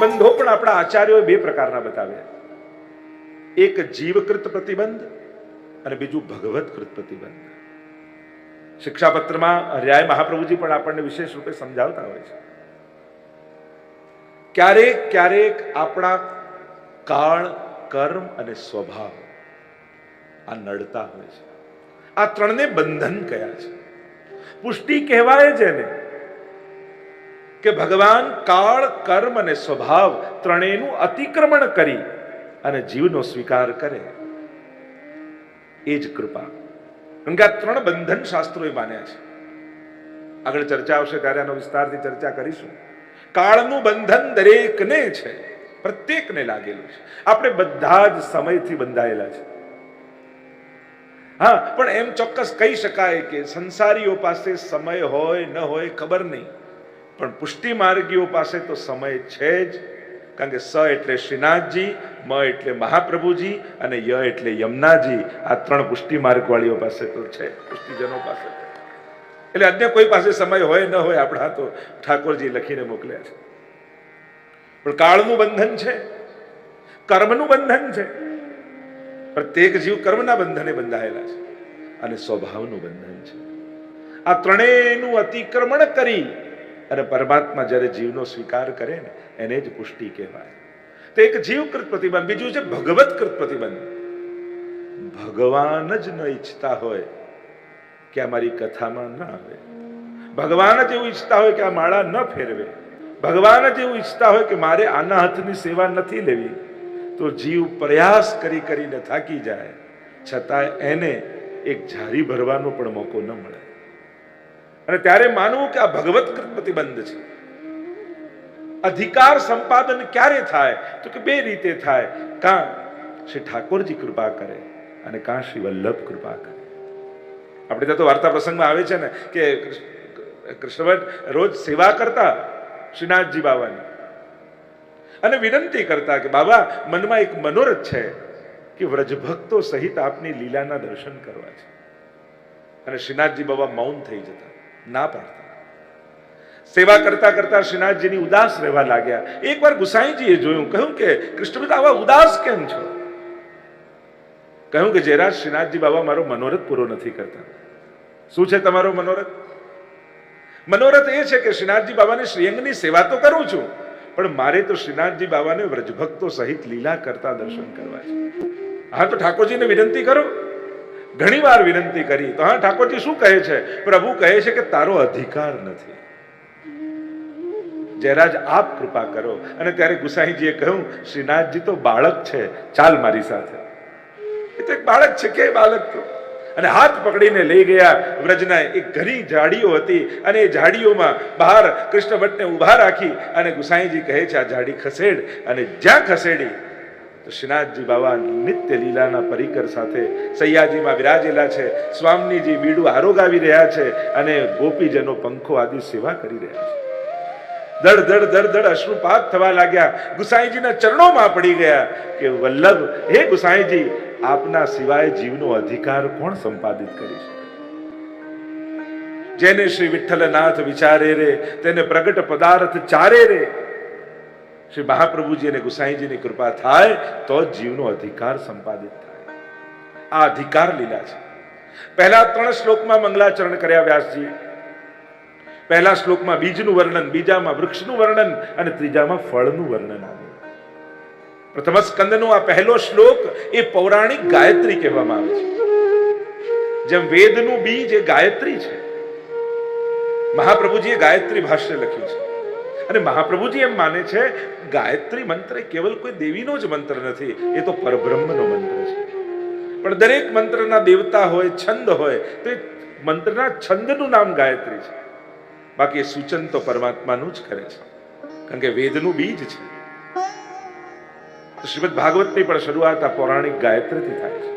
પ્રતિબંધો પણ આપણા આચાર્યોએ બે પ્રકારના બતાવ્યા. એક જીવકૃત પ્રતિબંધ અને બીજું ભગવતકૃત પ્રતિબંધ. શિક્ષાપત્રમાં હરિયાય મહાપ્રભુજી પણ આપણને વિશેષ રૂપે સમજાવતા હોય છે. ક્યારેક ક્યારેક આપણા કાળ, કર્મ અને સ્વભાવ આ નડતા હોય છે. આ ત્રણને બંધન કયા છે. પુષ્ટિ કહેવાય છે ને કે ભગવાન કાળ, કર્મ અને સ્વભાવ ત્રણેયનું અતિક્રમણ કરી અને જીવનો સ્વીકાર કરે. એ જ કૃપા. કારણ કે આ ત્રણ બંધન શાસ્ત્રોએ માન્યા છે. આગળ ચર્ચા આવશે, ત્યારે આનો વિસ્તારથી ચર્ચા કરીશું. કાળનું બંધન દરેકને છે, પ્રત્યેકને લાગેલું છે. આપણે બધા જ સમયથી બંધાયેલા છે. હા, પણ એમ ચોક્કસ કહી શકાય કે સંસારીઓ પાસે સમય હોય, ન હોય, ખબર નહીં. પણ પુષ્ટિ માર્ગીઓ પાસે તો સમય છે જ. કારણ કે સ એટલે શ્રીનાથજી, મ એટલે મહાપ્રભુજી અને ય એટલે યમુનાજી. આ ત્રણ પુષ્ટિ માર્ગવાળીઓ પાસે તો છે, પુષ્ટિજનો પાસે એટલે અન્ય કોઈ પાસે સમય હોય ન હોય આપણા તો ઠાકોરજી લખીને મોકલ્યા છે. પણ કાળનું બંધન છે, કર્મનું બંધન છે. પ્રત્યેક જીવ કર્મના બંધને બંધાયેલા છે અને સ્વભાવનું બંધન છે. આ ત્રણેયનું અતિક્રમણ કરી અને પરમાત્મા જ્યારે જીવનો સ્વીકાર કરે ને, એને જ પુષ્ટિ કહેવાય. તો એક જીવકૃત પ્રતિબંધ, બીજું છે ભગવતકૃત પ્રતિબંધ. ભગવાન જ ન ઈચ્છતા હોય કે આ મારી કથામાં ન આવે. ભગવાન જ એવું ઈચ્છતા હોય કે આ માળા ન ફેરવે. ભગવાન જ એવું ઈચ્છતા હોય કે મારે આના હાથની સેવા નથી લેવી. તો જીવ પ્રયાસ કરી કરીને થાકી જાય. છતાં એને એક ઝારી ભરવાનો પણ મોકો ન મળે. અને ત્યારે માનવું કે આ ભગવત પ્રતિબંધ છે. અધિકાર સંપાદન ક્યારે થાય? તો કે બે રીતે થાય. કાં શ્રી ઠાકોરજી કૃપા કરે અને કાં શ્રી વલ્લભ કૃપા કરે. આપણે ત્યાં તો વાર્તા પ્રસંગમાં આવે છે ને કે કૃષ્ણ ભટ્ટ રોજ સેવા કરતા શ્રીનાથજી બાવાની. અને વિનંતી કરતા કે બાબા, મનમાં એક મનોરથ છે કે વ્રજભક્તો સહિત આપની લીલાના દર્શન કરવા છે. અને શ્રીનાથજી બાબા મૌન થઈ જતા. ના પાડતા. સેવા કરતા કરતા શ્રીનાથજીની ઉદાસ રહેવા લાગ્યા. એકવાર ગુસાઈજીએ જોયું, કહ્યું કે કૃષ્ણભટ્ટ આવા ઉદાસ કેમ છો? કહ્યું કે, જયરાજ, શ્રીનાથજી બાબા મારો મનોરથ પૂરો નથી કરતા. શું છે તમારો મનોરથ? મનોરથ એ છે કે શ્રીનાથજી બાબાની શ્રીઅંગની સેવા તો કરું છું, પણ મારે તો શ્રીનાથજી બાબાને વ્રજભક્તો સહિત લીલા કરતા દર્શન કરવા છે. હા, તો ઠાકોરજીને વિનંતી કરો. ઘણી વાર વિનંતી કરી, તો હા, ઠાકોરજી શું કહે છે? પ્રભુ કહે છે કે તારો અધિકાર નથી. જયરાજ, આપ કૃપા કરો. અને ત્યારે ગુસાઈજીએ કહ્યું, શ્રીનાથજી તો બાળક છે, ચાલ મારી સાથે. એ તો એક બાળક છે, કે બાળક તો? અને હાથ પકડીને લઈ ગયા વ્રજના એક ઘણી ઝાડીઓ હતી અને એ ઝાડીઓમાં બહાર કૃષ્ણ ભટ્ટને ઊભા રાખી અને ગુસાઈજી કહે છે, આ ઝાડી ખસેડ. અને જ્યાં ખસેડી તો શ્રીનાથજી બાબા નિત્ય લીલાના પરિકર સાથે સૈયાજીમાં વિરાજેલા છે. સ્વામીજી બીડું આરોગાવી રહ્યા છે અને ગોપીજનો પંખો આદિ સેવા કરી રહ્યા છે. દડ દડ દડ દડ અશ્રુપાત થવા લાગ્યા. ગુસાઈજીના ચરણોમાં પડી ગયા કે વલ્લભ, હે ગુસાઈજી, આપના સિવાય જીવનો અધિકાર કોણ સંપાદિત કરી શકે? જેને શ્રી વિઠ્ઠલનાથ વિચારે રે, તેને પ્રગટ પદાર્થ ચારે રે. શ્રી મહાપ્રભુજી અને ગુસાઈજીની કૃપા થાય, તો જીવનો અધિકાર સંપાદિત થાય. આ અધિકાર લીલા છે. પહેલા ત્રણ શ્લોકમાં મંગલાચરણ કર્યા વ્યાસજી. પહેલા શ્લોકમાં બીજનું વર્ણન, બીજામાં વૃક્ષનું વર્ણન અને ત્રીજામાં ફળનું વર્ણન. આવ્યું પ્રથમ સ્કંદનો આ પહેલો શ્લોક એ પૌરાણિક ગાયત્રી કહેવામાં આવે છે. જેમ વેદનું બીજ એ ગાયત્રી છે. મહાપ્રભુજીએ ગાયત્રી ભાષ્ય લખ્યું છે. અને મહાપ્રભુજી એમ માને છે, ગાયત્રી મંત્ર એ કેવલ કોઈ દેવીનો જ મંત્ર નથી, એ તો પરબ્રહ્મનો મંત્ર છે. પણ દરેક મંત્રના દેવતા હોય, છંદ હોય, તો મંત્રના છંદનું નામ ગાયત્રી છે. બાકી સૂચન તો પરમાત્માનું જ કરે છે, કારણ કે વેદનું બીજ છે. શ્રીમદ ભાગવતની પણ શરૂઆત આ પૌરાણિક ગાયત્રીથી થાય છે.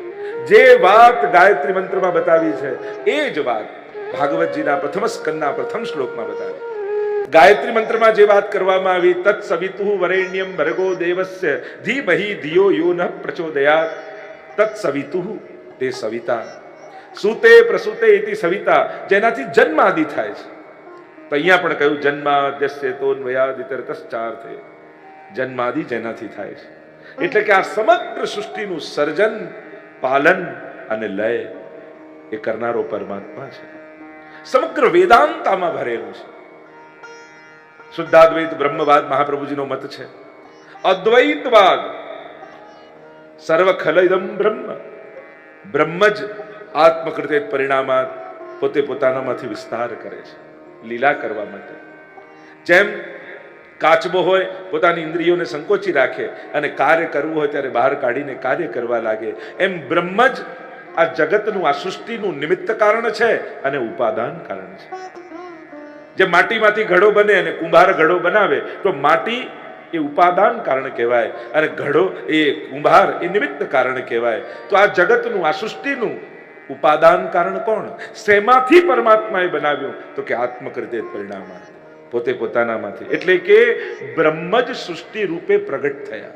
જે વાત ગાયત્રી મંત્રમાં બતાવી છે, એ જ વાત ભાગવતજીના પ્રથમ સ્કંદના પ્રથમ શ્લોકમાં બતાવી ગાયત્રી મંત્રમાં જે વાત કરવામાં આવી, તત્ સવિતુ વરેણ્યમ ભરગો દેવસ્ય, ધીમહી ધિયો યો ન પ્રચોદયાત. તત્ સવિતુ, તે સવિતા. સુતે પ્રસુતે ઇતિ સવિતા, જેનાથી જન્મ આદિ થાય છે. તો અહીંયા પણ કહ્યું, જન્માદ્યસ્ય તોન્વયાદિતરતશ્ચાર્થે જન્માદિ જેનાથી થાય છે. એટલે કે આ સમગ્ર સૃષ્ટિનું સર્જન, પાલન અને લય એ કરનારો પરમાત્મા છે. સમગ્ર વેદાંતામાં ભરેલું છે. શુદ્ધાદ્વૈત બ્રહ્મવાદ મહાપ્રભુજીનો મત છે. અદ્વૈતવાદ. સર્વ ખલદમ બ્રહ્મ. બ્રહ્મ જ આત્મકૃતે પરિણામાત પોતે પોતાનામાંથી વિસ્તાર કરે છે, લીલા કરવા માટે. જેમ કાચબો હોય, પોતાની ઇન્દ્રિયોને સંકોચી રાખે અને કાર્ય કરવું હોય ત્યારે બહાર કાઢીને કાર્ય કરવા લાગે. એમ બ્રહ્મ જ આ જગતનું, આ સૃષ્ટિનું નિમિત્ત કારણ છે અને ઉપાદાન કારણ છે. જે માટીમાંથી ઘડો બને અને કુંભાર ઘડો બનાવે, તો માટી એ ઉપાદાન કારણ કહેવાય અને ઘડો એ કુંભાર એ નિમિત્ત કારણ કહેવાય. તો આ જગતનું, આ સૃષ્ટિનું ઉપાદાન કારણ કોણ? શેમાંથી પરમાત્માએ બનાવ્યું? તો કે આત્મકૃતે પરિણામ પોતે પોતાનામાંથી. એટલે કે બ્રહ્મ જ સૃષ્ટિ રૂપે પ્રગટ થયા.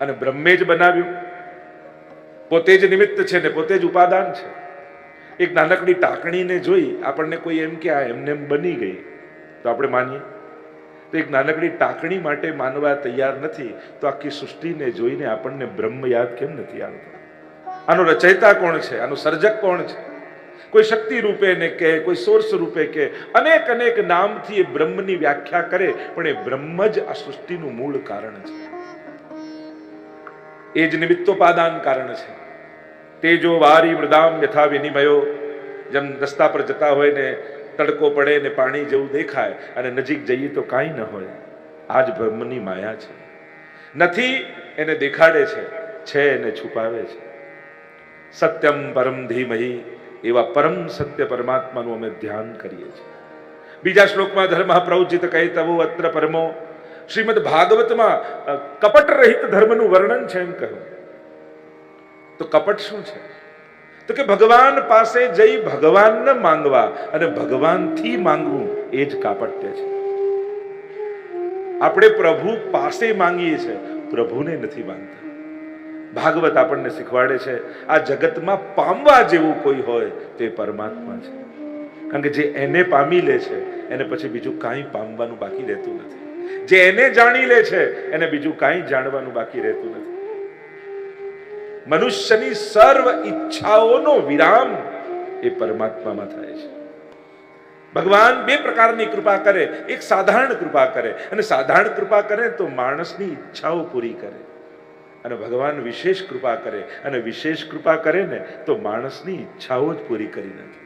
અને બ્રહ્મે જ બનાવ્યું. પોતે જ નિમિત્ત છે ને પોતે જ ઉપાદાન છે. એક નાનકડી ટાંકણીને જોઈ આપણને કોઈ એમ કે આ એમને એમ બની ગઈ. તો આપણે માનીએ. તો એક નાનકડી ટાંકણી માટે માનવા તૈયાર નથી. તો આખી સૃષ્ટિને જોઈને આપણને બ્રહ્મ યાદ કેમ નથી આવતો? આનો રચયિતા કોણ છે? આનો સર્જક કોણ છે? કોઈ શક્તિ રૂપે ને કે કોઈ સોર્સ રૂપે કે અનેક અનેક નામથી એ બ્રહ્મની વ્યાખ્યા કરે, પણ એ બ્રહ્મ જ આ સૃષ્ટિનું મૂળ કારણ છે. એ જ નિમિત્તોપાદાન કારણ છે. તેજો વારી મૃદામ યથા વિનિમયો. જેમ રસ્તા પર જતા હોય ને તડકો પડે ને પાણી જેવું દેખાય અને નજીક જઈએ તો કાંઈ ન હોય. આ જ બ્રહ્મની માયા છે. નથી એને દેખાડે છે છે એને છુપાવે છે. સત્યમ પરમ ધીમહી, એવા પરમ સત્ય પરમાત્માનું અમે ધ્યાન કરીએ છીએ. બીજા શ્લોકમાં ધર્મ પ્રવચિત કહે તવો અત્ર પરમો. શ્રીમદ ભાગવતમાં કપટ રહિત ધર્મનું વર્ણન છે એમ કહ્યું. તો કપટ શું છે? તો કે ભગવાન પાસે જઈ ભગવાનને માંગવા અને ભગવાનથી માંગવું એ જ કાપટ્ય છે. આપણે પ્રભુ પાસે માંગીએ છીએ પ્રભુને નથી માંગતા. ભાગવત આપણને શીખવાડે છે, આ જગતમાં પામવા જેવું કોઈ હોય તે પરમાત્મા છે. કારણ કે જે એને પામી લે છે, એને પછી બીજું કાંઈ પામવાનું બાકી રહેતું નથી. જે એને જાણી લે છે, એને બીજું કાંઈ જાણવાનું બાકી રહેતું નથી. મનુષ્યની સર્વ ઈચ્છાઓનો વિરામ એ પરમાત્મામાં થાય છે. ભગવાન બે પ્રકારની કૃપા કરે. એક સાધારણ કૃપા કરે. અને સાધારણ કૃપા કરે તો માણસની ઈચ્છાઓ પૂરી કરે. અને ભગવાન વિશેષ કૃપા કરે. અને વિશેષ કૃપા કરે ને તો માણસની ઈચ્છાઓ જ પૂરી કરી નાખે.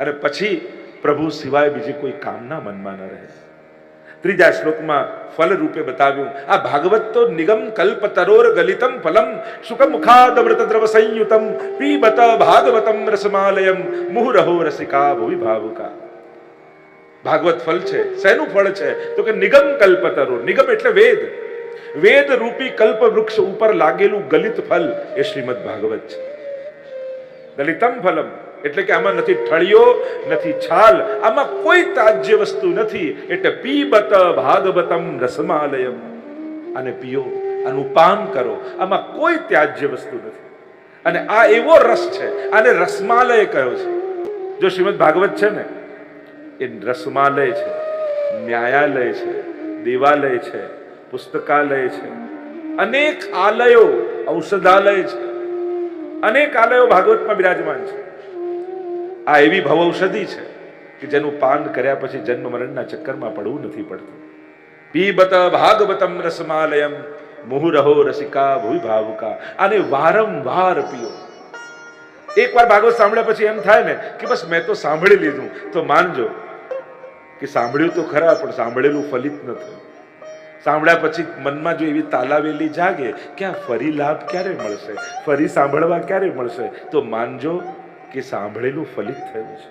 અને પછી પ્રભુ સિવાય બીજી કોઈ કામના મનમાં ન રહે. ત્રીજા શ્લોકમાં ફલ રૂપે બતાવ્યું, આ ભાગવત તો નિગમ કલ્પ તરોર ગલિતમ ફલમ સુખ મુખાદમૃત દ્રવ સંયુતમ, પીબત ભાગવતમ રસમાલયમ, મુહુરહો રસિકા ભુવિ ભાવુકા. ભાગવત ફલ છે, શેનું ફળ છે? તો કે નિગમ કલ્પ તરોર નિગમ એટલે વેદ. વેદ રૂપી કલ્પ વૃક્ષ ઉપર લાગેલું ગલિત ફલ એ શ્રીમદ ભાગવત છે. દલિતમ ફલમ એટલે કે આમાં નથી ઠળિયો, નથી છાલ, આમાં કોઈ તાજ્ય વસ્તુ નથી. એટલે પીબત ભાગવતમ રસમાલયમ. અને પીઓ આનું પાન કરો. આમાં કોઈ ત્યાજ્ય વસ્તુ નથી. અને આ એવો રસ છે, આને રસમાલય કયો છે. જો શ્રીમદ ભાગવત છે ને, એ રસમાલય છે, ન્યાયાલય છે, દેવાલય છે, પુસ્તકાલય છે. અનેક આલયો, ઔષધાલય છે. અનેક આલયો ભાગવતમાં બિરાજમાન છે. આ એવી ભવ ઔષધિ છે કે જેનું પાન કર્યા પછી જન્મ મરણના ચક્કરમાં પડવું નથી પડતું. પીબત ભાગવતમ રસમાલયમ, મુહુરહો રસિકા ભૂ ભાવુકા આને વારંવાર પીઓ. એકવાર ભાગવત સાંભળ્યા પછી એમ થાય ને કે બસ મેં તો સાંભળી લીધું. તો માનજો કે સાંભળ્યું તો ખરા, પણ સાંભળેલું ફલિત ન થયું. સાંભળ્યા પછી મનમાં જો એવી તાલાવેલી જાગે કે આ ફરી લાભ ક્યારે મળશે? ફરી સાંભળવા ક્યારે મળશે? તો માનજો કે સાંભળેલું ફલિત થયું છે.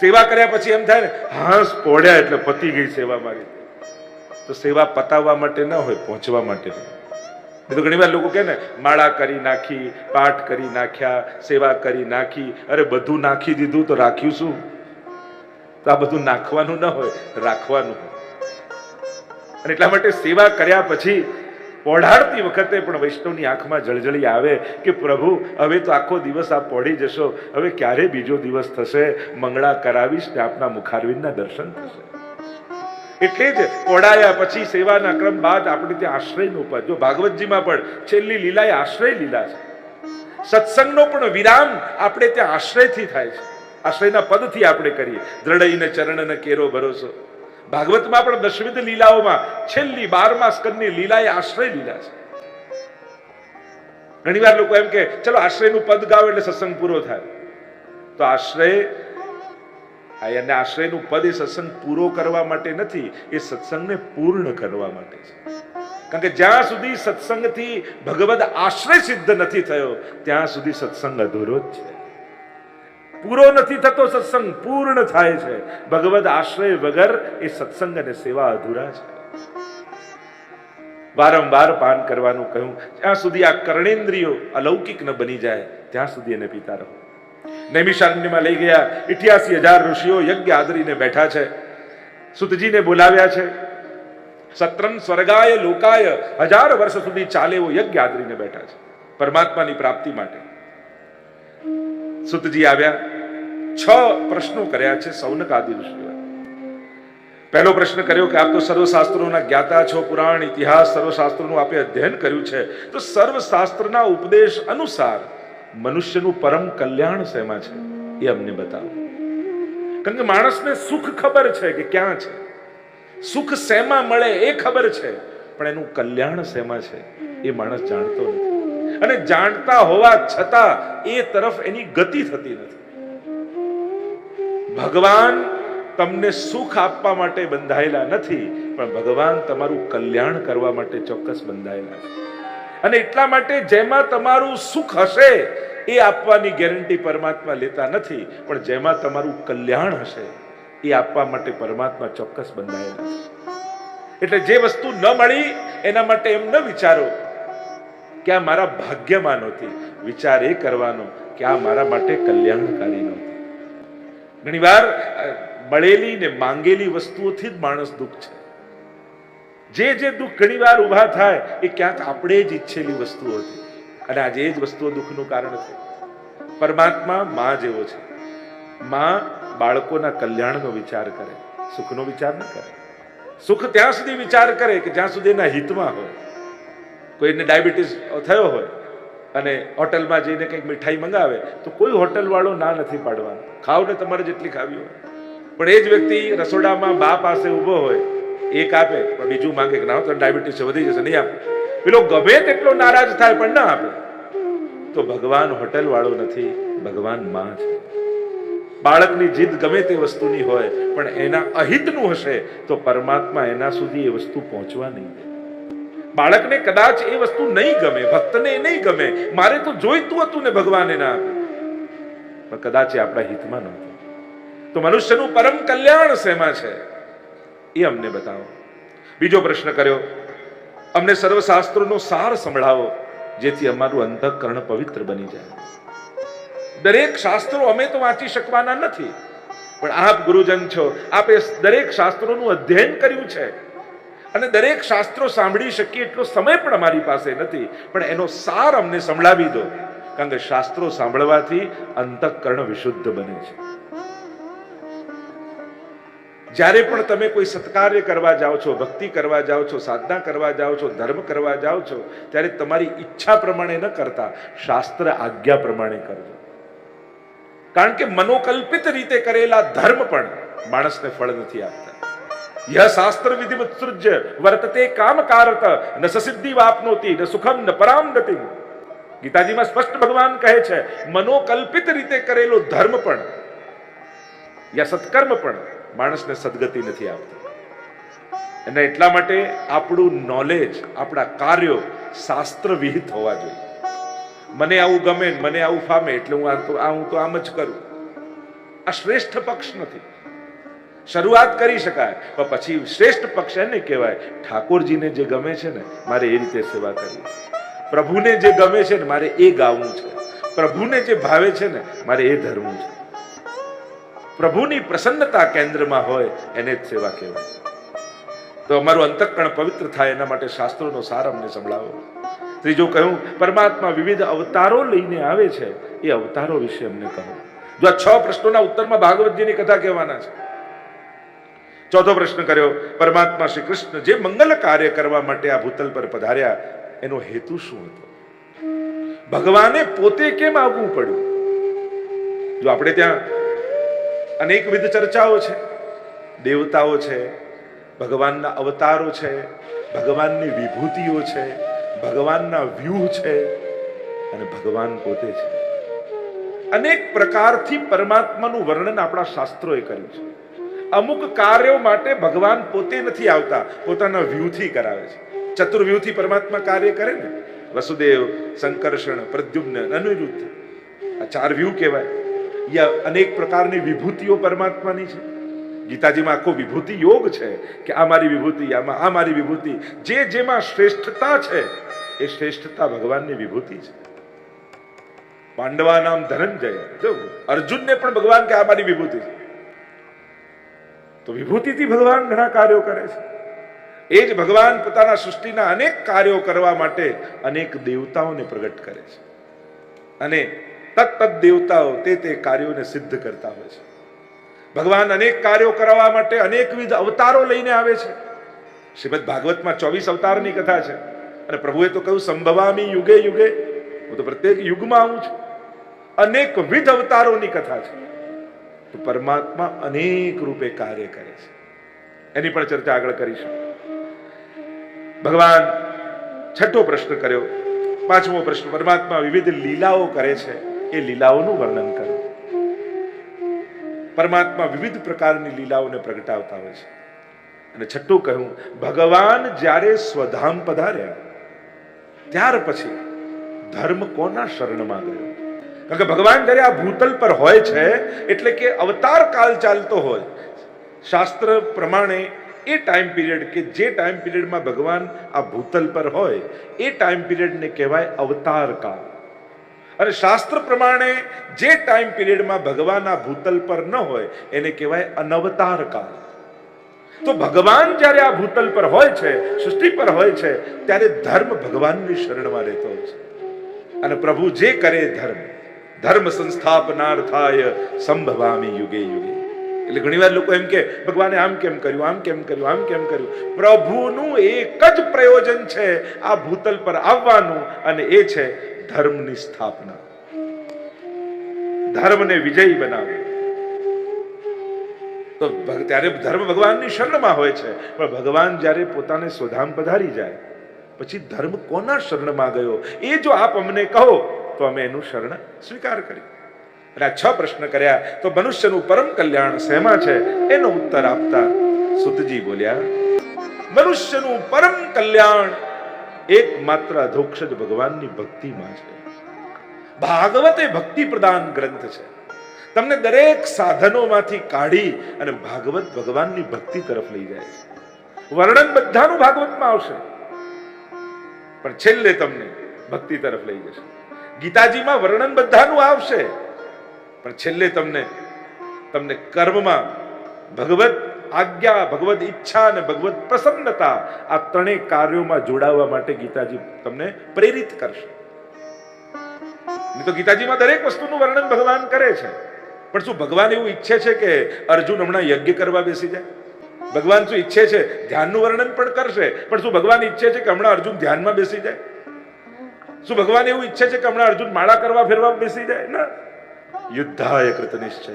સેવા કર્યા પછી એમ થાય ને, હાંસ પોડ્યા એટલે પતી ગઈ સેવા મારી. તો સેવા પતાવવા માટે ન હોય, પહોંચવા માટે તો ઘણી વાર લોકો કહે ને, માળા કરી નાખી, પાઠ કરી નાખ્યા, સેવા કરી નાખી, અરે બધું નાખી દીધું તો રાખ્યું શું? તો આ બધું નાખવાનું ન હોય, રાખવાનું હોય. અને એટલા માટે સેવા કર્યા પછી પોઢાડતી વખતે પણ વૈષ્ણવની આંખમાં જળજળી આવે કે પ્રભુ, હવે તો આખો દિવસ આપ પોઢી જશો, હવે ક્યારે બીજો દિવસ થશે? મંગળા કરાવીશ ને આપના મુખારવિંદના દર્શન થશે. એટલે જ પોઢાયા પછી સેવાના ક્રમ બાદ આપણે ત્યાં આશ્રયનું પદ જો ભાગવતજીમાં પણ છેલ્લી લીલા એ આશ્રય લીલા છે. સત્સંગનો પણ વિરામ આપણે ત્યાં આશ્રયથી થાય છે. આશ્રયના પદથી આપણે કરીએ. દ્રઢઈને ચરણને કેરો ભરોસો. ભાગવતમાં પણ દશવિધ લીલાઓમાં છેલ્લી બારમા સ્કંદની લીલા એ આશ્રય લીલા છે. ઘણીવાર લોકો એમ કે, ચલો, આશ્રયનું પદ ગાવ એટલે સત્સંગ પૂરો થાય. તો આશ્રય એને આશ્રયનું પદ એ સત્સંગ પૂરો કરવા માટે નથી, એ સત્સંગને પૂર્ણ કરવા માટે છે. કારણ કે જ્યાં સુધી સત્સંગથી ભગવદ આશ્રય સિદ્ધ નથી થયો, ત્યાં સુધી સત્સંગ અધૂરો જ છે. પૂરો નથી થતો સત્સંગ, પૂર્ણ થાય છે. ભગવદ આશ્રય વગર એ સત્સંગ અને સેવા અધૂરા છે. વારંવાર પાન કરવાનું કહ્યું, જ્યાં સુધી આ કર્ણેન્દ્રિયો અલૌકિક ન બની જાય, ત્યાં સુધી એને પીતા રહો. નૈમિષારણ્યમાં લઈ ગયા, ઇઠ્યાસી હજાર ઋષિઓ યજ્ઞ આદરીને બેઠા છે. સુતજીને બોલાવ્યા છે. સત્રમ સ્વર્ગાય લોકાય, હજાર વર્ષ સુધી ચાલે એવો યજ્ઞ આદરીને બેઠા છે. પરમાત્માની પ્રાપ્તિ માટે. સુતજી આવ્યા, છ પ્રશ્નો કર્યા છે સૌનક આદિ ઋષિઓ પહેલો પ્રશ્ન કર્યો કે આપ તો સર્વશાસ્ત્રોના જ્ઞાતા છો, પુરાણ, ઇતિહાસ, સર્વશાસ્ત્રોનું આપે અધ્યયન કર્યું છે. તો સર્વશાસ્ત્રના ઉપદેશ અનુસાર મનુષ્યનું પરમ કલ્યાણ શેમાં છે? એ અમને બતાવો. કારણ કે માણસને સુખ ખબર છે કે ક્યાં છે. સુખ શેમાં મળે એ ખબર છે, પણ એનું કલ્યાણ શેમાં છે એ માણસ જાણતો નથી. અને જાણતા હોવા છતાં એ તરફ એની ગતિ થતી નથી. ભગવાન તમને સુખ આપવા માટે બંધાયેલા નથી, પણ ભગવાન તમારું કલ્યાણ કરવા માટે ચોક્કસ બંધાયેલા છે. અને એટલા માટે જેમાં તમારું સુખ હશે, એ આપવાની ગેરંટી પરમાત્મા લેતા નથી, પણ જેમાં તમારું કલ્યાણ હશે, એ આપવા માટે પરમાત્મા ચોક્કસ બંધાયેલા છે. એટલે જે વસ્તુ ન મળી, એના માટે એમ ન વિચારો કે આ મારા ભાગ્યમાં નહોતી. વિચાર એ કરવાનો કે આ મારા માટે કલ્યાણકારી નહોતી. ઘણીવાર મળેલી ને માંગેલી વસ્તુઓથી જ માણસ દુઃખ છે. જે જે દુઃખ ઘણીવાર ઊભા થાય, એ ક્યાંક આપણે જ ઈચ્છેલી વસ્તુઓ હતી અને આજે એ જ વસ્તુઓ દુઃખનું કારણ છે. પરમાત્મા માં જેવો છે. માં બાળકોના કલ્યાણનો વિચાર કરે. સુખનો વિચાર ન કરે. સુખ ત્યાં સુધી વિચાર કરે કે જ્યાં સુધી એના હિતમાં હોય. કોઈને ડાયાબિટીસ થયો હોય અને હોટલમાં જઈને કંઈક મીઠાઈ મંગાવે, તો કોઈ હોટલવાળો ના નથી પાડવાનો. ખાવ ને તમારે જેટલી ખાવી હોય. પણ એ જ વ્યક્તિ રસોડામાં બા પાસે ઊભો હોય, એક આપે, પણ બીજું માંગે કે ના તો ડાયાબિટીસ વધી જશે, નહીં આપે. પેલો ગમે તેટલો નારાજ થાય, પણ ના આપે. તો ભગવાન હોટલ વાળો નથી, ભગવાનમાં છે. બાળકની જીદ ગમે તે વસ્તુની હોય, પણ એના અહિતનું હશે, તો પરમાત્મા એના સુધી એ વસ્તુ પહોંચવા નહીં દે. બાળકને કદાચ એ વસ્તુ નહીં ગમે, ભક્તને એ નહીં ગમે. મારે તો જોઈતું હતું ને ભગવાન આપે પણ કદાચ એ આપણા હિતમાં નહોતું. તો મનુષ્યનું પરમ કલ્યાણ શેમાં છે? એ અમને બતાવો. બીજો પ્રશ્ન કર્યો. અમને સર્વશાસ્ત્રોનો સાર સંભળાવો, જેથી અમારું અંતઃકરણ પવિત્ર બની જાય. દરેક શાસ્ત્રો અમે તો વાંચી શકવાના નથી. પણ આપ ગુરુજન છો, આપે દરેક શાસ્ત્રોનું અધ્યયન કર્યું છે. અને દરેક શાસ્ત્રો સાંભળી શકીએ એટલો સમય પણ અમારી પાસે નથી. પણ એનો સાર અમને સંભળાવી દો. કારણ કે શાસ્ત્રો સાંભળવાથી અંતઃકરણ વિશુદ્ધ બને છે. જ્યારે પણ તમે કોઈ સત્કાર્ય કરવા જાઓ છો, ભક્તિ કરવા જાઓ છો, સાધના કરવા જાઓ છો, ધર્મ કરવા જાઓ છો, ત્યારે તમારી ઈચ્છા પ્રમાણે ન કરતા, શાસ્ત્ર આજ્ઞા પ્રમાણે કરજો. કારણ કે મનોકલ્પિત રીતે કરેલા ધર્મ પણ માણસને ફળ નથી આપતા. યહ શાસ્ત્ર વિધિમત્સૃજ્ય વર્તતે કામકારત ન સસિદ્ધિ વાપનોતી ન સુખમ ન પરામ ગતિ ગીતાજીમાં સ્પષ્ટ ભગવાન કહે છે મનોકલ્પિત રીતે કરેલો ધર્મ પણ યા સત્કર્મ પણ માણસને સદગતિ નથી આપતું અને એટલા માટે આપણું નોલેજ આપણા કાર્યો શાસ્ત્ર વિહિત હોવા જોઈએ મને આવું ગમે મને આવું ફામે એટલે હું આ હું તો આમ જ કરું આ શ્રેષ્ઠ પક્ષ નથી શરૂઆત કરી શકાય. પણ પછી શ્રેષ્ઠ પક્ષ એને કહેવાય. ઠાકોરજીને જે ગમે છે ને, મારે એ રીતે સેવા કરવી. પ્રભુને જે ગમે છે ને, મારે એ ગાવું છે. પ્રભુને જે ભાવે છે ને, મારે એ ધરવું છે. પ્રભુની પ્રસન્નતા કેન્દ્રમાં હોય, એને જ સેવા કહેવાય. તો અમારું અંતઃકરણ પવિત્ર થાય એના માટે શાસ્ત્રોનો સાર અમને સંભળાવો. ત્રીજું કહ્યું, પરમાત્મા વિવિધ અવતારો લઈને આવે છે, એ અવતારો વિશે અમને કહો. જો આ છ પ્રશ્નોના ઉત્તરમાં ભાગવતજીની કથા કહેવાના છે ચોથો પ્રશ્ન કર્યો, પરમાત્મા શ્રી કૃષ્ણ જે મંગલ કાર્ય કરવા માટે આ ભૂતલ પર પધાર્યા, એનો હેતુ શું હતો? ભગવાને પોતે કેમ આવવું પડ્યું? જો આપણે ત્યાં અનેકવિધ ચર્ચાઓ છે, દેવતાઓ છે, ભગવાનના અવતારો છે, ભગવાનની વિભૂતિઓ છે, ભગવાનના વ્યૂહ છે, અને ભગવાન પોતે છે. અનેક પ્રકારથી પરમાત્માનું વર્ણન આપણા શાસ્ત્રોએ કર્યું છે. અમુક કાર્યો માટે ભગવાન પોતે નથી આવતા, પોતાના વ્યૂથી કરાવે છે. ચતુર્વ્યૂહથી પરમાત્મા કાર્ય કરે ને, વસુદેવ, સંકર્ષણ, પ્રદ્યુમ્ન, અનિરુદ્ધ. આ ચાર વ્યૂહ કહેવાય. યા અનેક પ્રકારની વિભૂતિઓ પરમાત્માની છે. ગીતાજીમાં આખો વિભૂતિ યોગ છે કે આ મારી વિભૂતિ, આમાં આ મારી વિભૂતિ, જે જેમાં શ્રેષ્ઠતા છે, એ શ્રેષ્ઠતા ભગવાનની વિભૂતિ છે. પાંડવા નામ ધનંજય. અર્જુનને પણ ભગવાન કે આ મારી વિભૂતિ છે. તો વિભૂતિથી ભગવાન ઘણા કાર્યો કરે છે. એ જ ભગવાન પોતાના સૃષ્ટિના અનેક કાર્યો કરવા માટે અનેક દેવતાઓને પ્રગટ કરે છે. અને તત્ત દેવતાઓ તે તે કાર્યોને સિદ્ધ કરતા હોય છે. ભગવાન અનેક કાર્યો કરવા માટે અનેકવિધ અવતારો લઈને આવે છે. શ્રીમદ ભાગવતમાં ચોવીસ અવતારની કથા છે. અને પ્રભુએ તો કહ્યું, સંભવામી યુગે યુગે હું તો પ્રત્યેક યુગમાં આવું છું. અનેક વિધ અવતારોની કથા છે. તો પરમાત્મા અનેક રૂપે કાર્ય કરે છે. એની પણ ચર્ચા આગળ કરીશું. ભગવાન છઠ્ઠો પ્રશ્ન કર્યો. પાંચમો પ્રશ્ન, પરમાત્મા વિવિધ લીલાઓ કરે છે. એ લીલાઓનું વર્ણન કરો. પરમાત્મા વિવિધ પ્રકારની લીલાઓને પ્રગટાવતા હોય છે. અને છઠ્ઠું કહ્યું, ભગવાન જ્યારે સ્વધામ પધાર્યા, ત્યાર પછી ધર્મ કોના શરણમાં ગયો? કારણ કે ભગવાન જ્યારે આ ભૂતલ પર હોય છે, એટલે કે અવતાર કાલ ચાલતો હોય. શાસ્ત્ર પ્રમાણે એ ટાઈમ પીરિયડ કે જે ટાઈમ પીરિયડમાં ભગવાન આ ભૂતલ પર હોય, એ ટાઈમ પીરિયડને કહેવાય અવતાર કાળ. અને શાસ્ત્ર પ્રમાણે જે ટાઈમ પીરિયડમાં ભગવાન આ ભૂતલ પર ન હોય, એને કહેવાય અનવતાર કાળ. તો ભગવાન જ્યારે આ ભૂતલ પર હોય છે, સૃષ્ટિ પર હોય છે, ત્યારે ધર્મ ભગવાનની શરણમાં રહેતો હોય છે. અને પ્રભુ જે કરે ધર્મ. ધર્મ સંસ્થાપનાર્થાય સંભવામી યુગે યુગે એટલે ઘણીવાર લોકો એમ કે, ભગવાને આમ કેમ કર્યું, આમ કેમ કર્યું, આમ કેમ કર્યું? પ્રભુનું એક જ પ્રયોજન છે આ ભૂતલ પર આવવાનું અને એ છે ધર્મની સ્થાપના. ધર્મને વિજયી બનાવે તો ત્યારે ધર્મ ભગવાનની શરણમાં હોય છે, પણ ભગવાન જ્યારે પોતાને સ્વધામ પધારી જાય, પછી ધર્મ કોના શરણમાં ગયો? એ જો આપ અમને કહો તો અમે એનું શરણ સ્વીકાર કરી. અને આ છ પ્રશ્ન કર્યા, તો મનુષ્યનું પરમ કલ્યાણ શેમાં છે? એનો ઉત્તર આપતા સુતજી બોલ્યા, મનુષ્યનું પરમ કલ્યાણ એકમાત્ર અધોક્ષજ ભગવાનની ભક્તિમાં છે. ભાગવત એ ભક્તિ પ્રદાન ગ્રંથ છે. તમને દરેક સાધનોમાંથી કાઢી અને ભાગવત ભગવાનની ભક્તિ તરફ લઈ જાય છે. વર્ણન બધાનું ભાગવતમાં આવશે. પણ છેલ્લે તમને ભક્તિ તરફ લઈ જશે. ગીતાજીમાં વર્ણન બધાનું આવશે. પણ છેલ્લે તમને તમને કર્મમાં ભગવત આજ્ઞા, ભગવત ઈચ્છા અને ભગવત પ્રસન્નતા આ ત્રણેય કાર્યોમાં જોડાવા માટે ગીતાજી તમને પ્રેરિત કરશે. નહીં તો ગીતાજીમાં દરેક વસ્તુનું વર્ણન ભગવાન કરે છે. પણ શું ભગવાન એવું ઈચ્છે છે કે અર્જુન હમણાં યજ્ઞ કરવા બેસી જાય? ભગવાન શું ઈચ્છે છે? ધ્યાનનું વર્ણન પણ કરશે. પણ શું ભગવાન ઈચ્છે છે કે હમણાં અર્જુન ધ્યાનમાં બેસી જાય? શું ભગવાન એવું ઈચ્છે છે કે હમણાં અર્જુન માળા કરવા ફેરવા બેસી જાય? ના. યુદ્ધાય કૃત નિશ્ચય.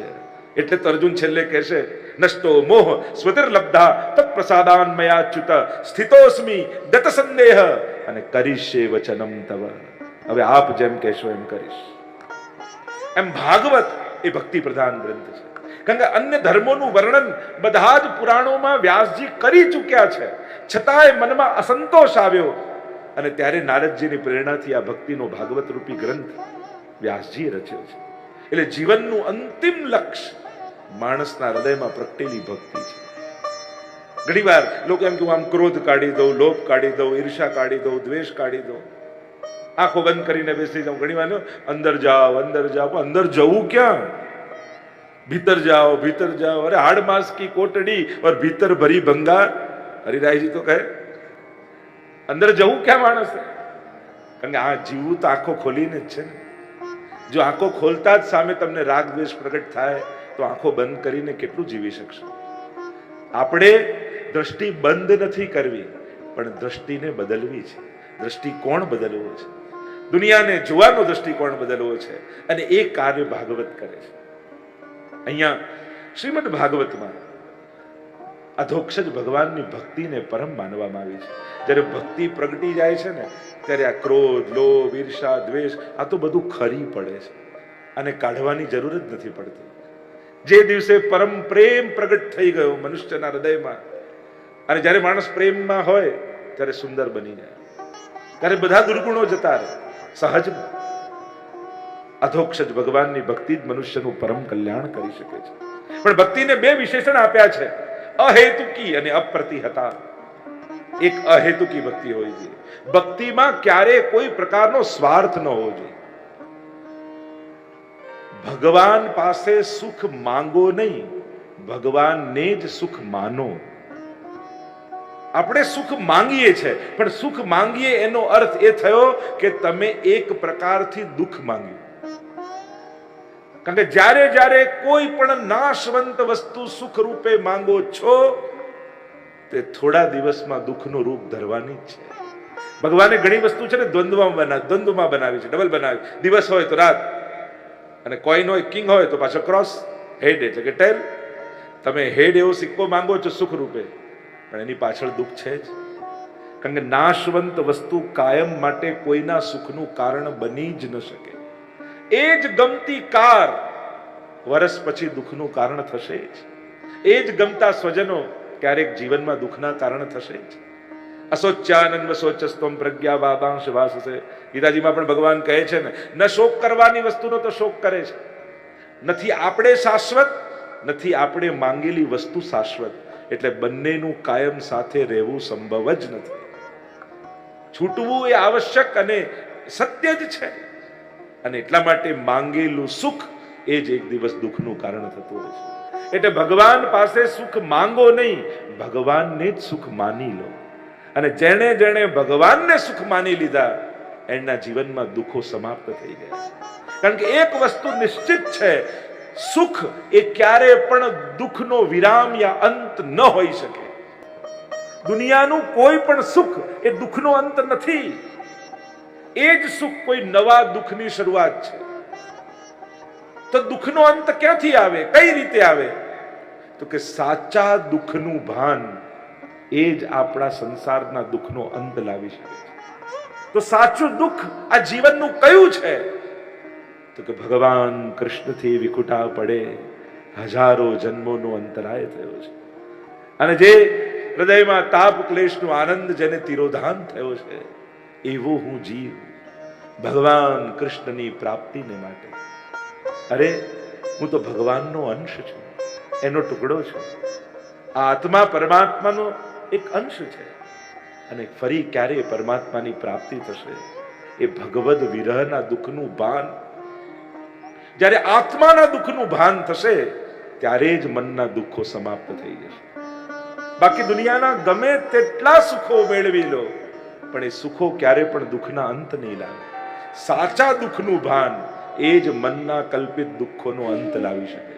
એટલે તો અર્જુન છેલ્લે કહેશે, નષ્ટો મોહ સ્વતિર લબ્ધા તત્પ્રસાદાન મયા ચ્યુત સ્થિતોસ્મી ગત સંદેહ. અને કરીશે વચનમ તવ. હવે આપ જેમ કહેશો એમ કરીશ. એમ ભાગવત એ ભક્તિ પ્રધાન ગ્રંથ છે. કારણ કે અન્ય ધર્મોનું વર્ણન બધા જ પુરાણોમાં વ્યાસજી કરી ચૂક્યા છે. છતાંય મનમાં અસંતોષ આવ્યો. અને ત્યારે નારદજીની પ્રેરણાથી આ ભક્તિનો ભાગવત રૂપી ગ્રંથ વ્યાસજીએ રચ્યો છે. એટલે જીવનનું અંતિમ લક્ષ્ય માણસના હૃદયમાં પ્રગટેલી ભક્તિ છે. ઘણી વાર લોકો એમ કે આમ ક્રોધ કાઢી દઉં, લોભ કાઢી દઉં, ઈર્ષા કાઢી દઉં, દ્વેષ કાઢી દઉં. આંખો બંધ કરીને બેસી જાઉં. ઘણી વાર અંદર જાઓ અંદર જાઓ અંદર જવું ક્યાં? ભીતર જાઓ ભીતર જાઓ. અરે હાડ માસ કી કોટડી, ઓર ભીતર ભરી ભંગાર. હરિરાયજી તો કહે અંદર જવું ક્યાં માણસ કારણ કે આ જીવવું તો આંખો ખોલીને જ છે ને. જો આંખો ખોલતા જ સામે તમને રાગ દ્વેષ પ્રગટ થાય, તો આંખો બંધ કરીને કેટલું જીવી શકશો? આપણે દ્રષ્ટિ બંધ નથી કરવી, પણ દ્રષ્ટિને બદલવી છે. દ્રષ્ટિકોણ બદલવો છે? દુનિયાને જોવાનો દ્રષ્ટિકોણ બદલવો છે? અને એ કાર્ય ભાગવત કરે છે. અહીંયા શ્રીમદ ભાગવતમાં અધોક્ષજ ભગવાનની ભક્તિને પરમ માનવામાં આવી છે. જ્યારે ભક્તિ પ્રગટી જાય છે ને, ત્યારે આ ક્રોધ, લોભ, ઈર્ષા, દ્વેષ, આ તો બધું ખરી પડે છે. અને કાઢવાની જરૂર જ નથી પડતી. જે દિવસે પરમ પ્રેમ પ્રગટ થઈ ગયો મનુષ્યના હૃદયમાં, અને જ્યારે માણસ પ્રેમમાં હોય, ત્યારે સુંદર બની જાય. ત્યારે બધા દુર્ગુણો જતા રહે. સહજ અધોક્ષજ ભગવાનની ભક્તિ જ મનુષ્યનું પરમ કલ્યાણ કરી શકે છે. પણ ભક્તિને બે વિશેષણ આપ્યા છે. અહેતુકી અને અપ્રતિહતા. એક અહેતુકી ભક્તિ હોય છે ભક્તિમાં ક્યારે કોઈ પ્રકારનો સ્વાર્થ ન હોવો જોઈએ. ભગવાન પાસે સુખ માંગો નહીં. ભગવાનને જ સુખ માનો. આપણે સુખ માંગીએ છે, પણ સુખ માંગીએ એનો અર્થ એ થયો કે તમે એક પ્રકારથી દુઃખ માંગ્યું. કારણ કે જ્યારે જ્યારે કોઈ પણ નાશવંત વસ્તુ સુખ રૂપે માંગો છો, તે થોડા દિવસમાં દુઃખનું રૂપ ધરવાની છે. ભગવાને ઘણી વસ્તુ છે ને, દ્વંદ્વમાં બના, દ્વંદ્વમાં બનાવી છે, ડબલ બનાવી દિવસ હોય તો રાત, અને કોઈન હોય, કિંગ હોય તો પાછો ક્રોસ, હેડ એટલે કે ટેલ. તમે હેડ એવો સિક્કો માંગો છો સુખ રૂપે પણ એની પાછળ દુઃખ છે જ. કારણ કે નાશવંત વસ્તુ કાયમ માટે કોઈના સુખનું કારણ બની જ ન શકે. એ જ ગમતી કાર વર્ષ પછી દુઃખનું કારણ થશે જ. એ જ ગમતા સ્વજનો ક્યારેક જીવનમાં દુઃખના કારણ થશે જ. અસોચ્યાનંદ શોચસ્તમ પ્રજ્ઞા વાદાંશ વાસસે. ગીતાજીમાં પણ ભગવાન કહે છે ને, ન શોક કરવાની વસ્તુનો તો શોક કરે છે. નથી આપણે શાશ્વત, નથી આપણે માંગેલી વસ્તુ શાશ્વત. એટલે બંનેનું કાયમ સાથે રહેવું સંભવ જ નથી. છૂટવું એ આવશ્યક અને સત્ય જ છે. અને એટલા માટે માંગેલું સુખ એ જ એક દિવસ દુઃખનું કારણ થતું હોય છે. એટલે ભગવાન પાસે સુખ માંગો નહીં, ભગવાનને જ સુખ માની લો. અને જેણે જેણે ભગવાનને સુખ માની લીધા એના જીવનમાં દુઃખો સમાપ્ત થઈ ગયા કારણ કે એક વસ્તુ નિશ્ચિત છે, સુખ એ ક્યારે પણ દુઃખનો વિરામ યા અંત ન હોઈ શકે. દુનિયાનું કોઈ પણ સુખ એ દુઃખનો અંત નથી. એ જ સુખ કોઈ નવા દુઃખની શરૂઆત છે. તો દુઃખનો અંત ક્યાંથી આવે? કઈ રીતે આવે? તો કે સાચા દુઃખનું ભાન એ જ આપણા સંસારના દુઃખનો અંત લાવી શકે છે. તો સાચું દુઃખ આ જીવનનું કયું છે? તો કે ભગવાન કૃષ્ણથી વિખુટા પડે, હજારો જન્મોનો અંતરાય થયો છે. અને જે હૃદયમાં તાપ ક્લેશનો આનંદ જેને તિરોધાન થયો છે એવો હું જીવ ભગવાન કૃષ્ણની પ્રાપ્તિને માટે. અરે, હું તો ભગવાનનો અંશ છું, એનો ટુકડો છું. આ આત્મા પરમાત્માનો એક અંશ છે. અને ફરી ક્યારે પરમાત્માની પ્રાપ્તિ થશે, એ ભગવદ વિરહના દુઃખનું ભાન. જ્યારે આત્માના દુઃખનું ભાન થશે, ત્યારે જ મનના દુઃખો સમાપ્ત થઈ જશે. બાકી દુનિયાના ગમે તેટલા સુખો મેળવી લો. પણ એ સુખો ક્યારે પણ દુઃખના અંત નહીં લાવે. સાચા દુઃખનું ભાન એ જ મનના કલ્પિત દુઃખોનો અંત લાવી શકે.